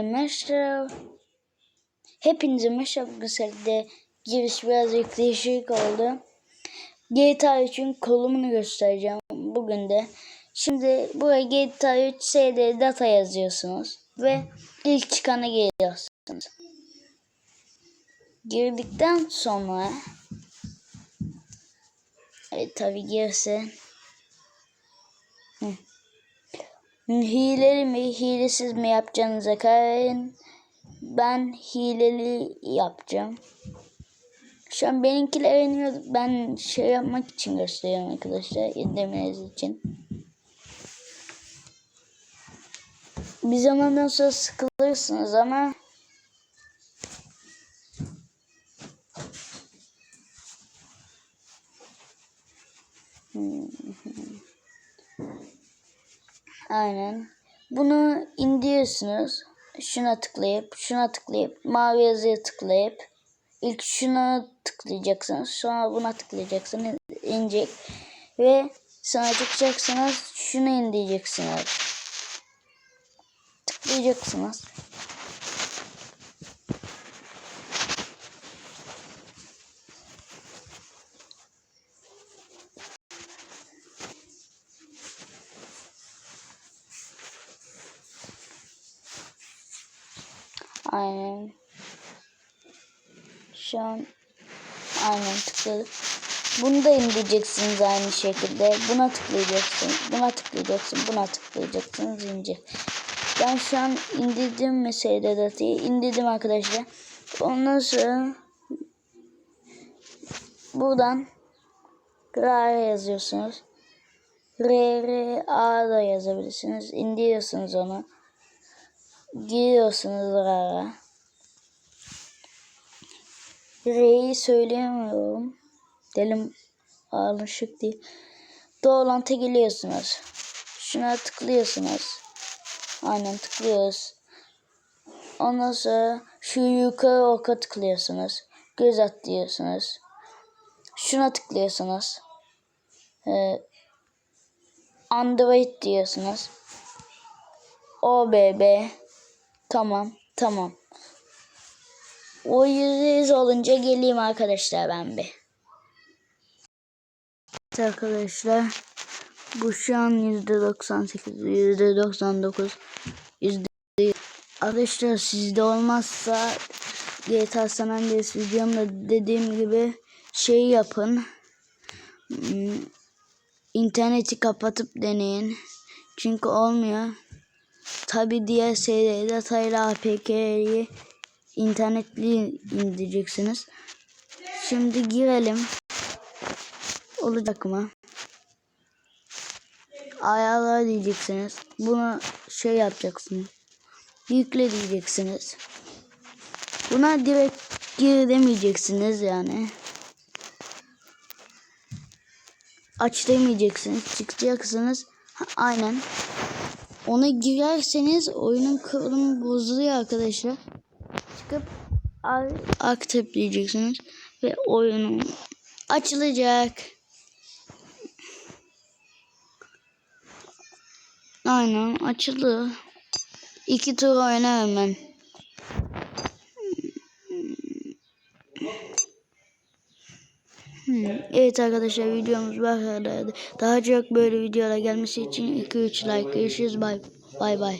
merhaba. Hepinize merhaba güzelde giriş birazcık değişik oldu. GTA 3'ün kolumunu göstereceğim bugün de. Şimdi buraya GTA 3 CD data yazıyorsunuz ve ilk çıkanı giriyorsunuz. Girdikten sonra evet tabi girse Hı. Hileli mi hilesiz mi yapacağınıza karar. Ben hileli yapacağım. Şu an benimkiler iniyor. Ben şey yapmak için gösteriyorum arkadaşlar. İzlemeniz için. Bir zamandan sonra sıkılırsınız ama Aynen. Bunu indiriyorsunuz. Şuna tıklayıp, şuna tıklayıp, mavi yazıya tıklayıp ilk şuna tıklayacaksınız. Sonra buna tıklayacaksınız. inecek. Ve sonra çıkacaksınız. Şunu indireceksiniz. Tıklayacaksınız. Aynen. Şu an aynen tıkladık. Bunu da indireceksiniz aynı şekilde. Buna tıklayacaksınız. Buna tıklayacaksın. Buna tıklayacaksınız. ince. Ben şu an indirdim mesela datayı. indirdim arkadaşlar. Ondan sonra buradan RA yazıyorsunuz. R, R, A da yazabilirsiniz. İndiriyorsunuz onu. Giriyorsunuz RA'ya. R'yi söyleyemiyorum. Delim alışık değil. Doğrulantı geliyorsunuz. Şuna tıklıyorsunuz. Aynen tıklıyoruz. Ondan sonra şu yukarı oka tıklıyorsunuz. Göz at diyorsunuz. Şuna tıklıyorsunuz. Ee, Android diyorsunuz. OBB Tamam, tamam. O yüz olunca geleyim arkadaşlar ben bir. Evet arkadaşlar. Bu şu an yüzde doksan sekiz, yüzde doksan dokuz, yüzde Arkadaşlar sizde olmazsa GTA San Andreas videomda dediğim gibi şey yapın. Hmm, interneti kapatıp deneyin. Çünkü olmuyor. Tabi diğer seri datayla APK'yi internetli indireceksiniz. Şimdi girelim. Olacak mı? Ayarlar diyeceksiniz. Bunu şey yapacaksınız. Yükle diyeceksiniz. Buna direkt gir demeyeceksiniz yani. Aç demeyeceksiniz. Çıkacaksınız. Ha, aynen. Ona girerseniz oyunun kurulumu bozuluyor arkadaşlar. Çıkıp diyeceksiniz ve oyunun açılacak. Aynen açıldı. İki tur oynarım ben. Evet arkadaşlar videomuz bu kadardı. Daha çok böyle videolar gelmesi için 2-3 like görüşürüz. Bye. bye.